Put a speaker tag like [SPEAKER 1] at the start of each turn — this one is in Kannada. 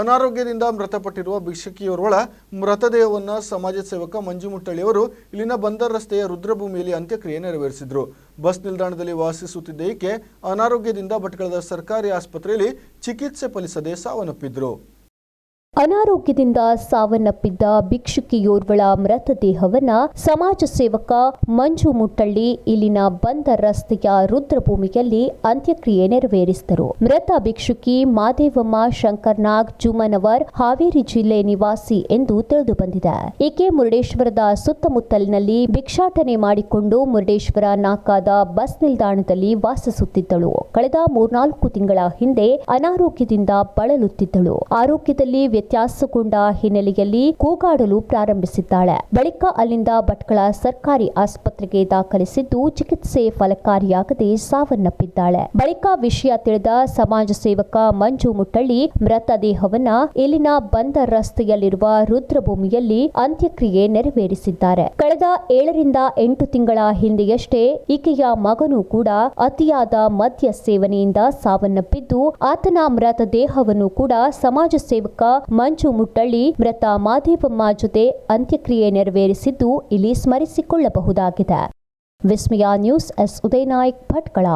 [SPEAKER 1] ಅನಾರೋಗ್ಯದಿಂದ ಮೃತಪಟ್ಟಿರುವ ಭಿಕ್ಷಕಿಯೋರ್ವಳ ಮೃತದೇಹವನ್ನು ಸಮಾಜ ಸೇವಕ ಮಂಜು ಮುಟ್ಟಳ್ಳಿಯವರು ಇಲ್ಲಿನ ಬಂದರ್ ರಸ್ತೆಯ ರುದ್ರಭೂಮಿಯಲ್ಲಿ ಅಂತ್ಯಕ್ರಿಯೆ ನೆರವೇರಿಸಿದರು. ಬಸ್ ನಿಲ್ದಾಣದಲ್ಲಿ ವಾಸಿಸುತ್ತಿದ್ದ ಈಕೆ ಅನಾರೋಗ್ಯದಿಂದ ಭಟ್ಕಳದ ಸರ್ಕಾರಿ ಆಸ್ಪತ್ರೆಯಲ್ಲಿ ಚಿಕಿತ್ಸೆ ಫಲಿಸದೆ ಸಾವನ್ನಪ್ಪಿದ್ರು.
[SPEAKER 2] ಅನಾರೋಗ್ಯದಿಂದ ಸಾವನ್ನಪ್ಪಿದ್ದ ಭಿಕ್ಷುಕಿಯೋರ್ವಳ ಮೃತದೇಹವನ್ನ ಸಮಾಜ ಸೇವಕ ಮಂಜು ಮುಟ್ಟಳ್ಳಿ ಇಲ್ಲಿನ ಬಂದ ರಸ್ತೆಯ ರುದ್ರಭೂಮಿಯಲ್ಲಿ ಅಂತ್ಯಕ್ರಿಯೆ ನೆರವೇರಿಸಿದರು. ಮೃತ ಭಿಕ್ಷುಕಿ ಮಾದೇವಮ್ಮ ಶಂಕರ್ನಾಗ್ ಜುಮನವರ್ ಹಾವೇರಿ ಜಿಲ್ಲೆ ನಿವಾಸಿ ಎಂದು ತಿಳಿದು ಬಂದಿದೆ. ಈಕೆ ಮುರುಡೇಶ್ವರದ ಸುತ್ತಮುತ್ತಲಿನಲ್ಲಿ ಭಿಕ್ಷಾಟನೆ ಮಾಡಿಕೊಂಡು ಮುರುಡೇಶ್ವರ ನಾಕಾದ ಬಸ್ ನಿಲ್ದಾಣದಲ್ಲಿ ವಾಸಿಸುತ್ತಿದ್ದಳು. ಕಳೆದ ಮೂರ್ನಾಲ್ಕು ತಿಂಗಳ ಹಿಂದೆ ಅನಾರೋಗ್ಯದಿಂದ ಬಳಲುತ್ತಿದ್ದಳು. ಆರೋಗ್ಯದಲ್ಲಿ ವ್ಯತ್ಯಾಸಗೊಂಡ ಹಿನ್ನೆಲೆಯಲ್ಲಿ ಕೂಗಾಡಲು ಪ್ರಾರಂಭಿಸಿದ್ದಾಳೆ. ಬಳಿಕ ಅಲ್ಲಿಂದ ಭಟ್ಕಳ ಸರ್ಕಾರಿ ಆಸ್ಪತ್ರೆಗೆ ದಾಖಲಿಸಿದ್ದು ಚಿಕಿತ್ಸೆ ಫಲಕಾರಿಯಾಗದೆ ಸಾವನ್ನಪ್ಪಿದ್ದಾಳೆ. ಬಳಿಕ ವಿಷಯ ತಿಳಿದ ಸಮಾಜ ಸೇವಕ ಮಂಜು ಮುಟ್ಟಳ್ಳಿ ಮೃತದೇಹವನ್ನ ಇಲ್ಲಿನ ಬಂದರ್ ರಸ್ತೆಯಲ್ಲಿರುವ ರುದ್ರಭೂಮಿಯಲ್ಲಿ ಅಂತ್ಯಕ್ರಿಯೆ ನೆರವೇರಿಸಿದ್ದಾರೆ. ಕಳೆದ ಏಳರಿಂದ ಎಂಟು ತಿಂಗಳ ಹಿಂದೆಯಷ್ಟೇ ಈಕೆಯ ಮಗನೂ ಕೂಡ ಅತಿಯಾದ ಮದ್ಯ ಸೇವನೆಯಿಂದ ಸಾವನ್ನಪ್ಪಿದ್ದು, ಆತನ ಮೃತದೇಹವನ್ನು ಕೂಡ ಸಮಾಜ ಸೇವಕ ಮಂಜು ಮುಟ್ಟಳ್ಳಿ ಮೃತ ಮಾದೇವಮ್ಮ ಜೊತೆ ಅಂತ್ಯಕ್ರಿಯೆ ನೆರವೇರಿಸಿದ್ದು ಇಲ್ಲಿ ಸ್ಮರಿಸಿಕೊಳ್ಳಬಹುದಾಗಿದೆ. Vismaya news S. ಉದಯನಾಯ್ಕ್ ಭಟ್ಕಳ.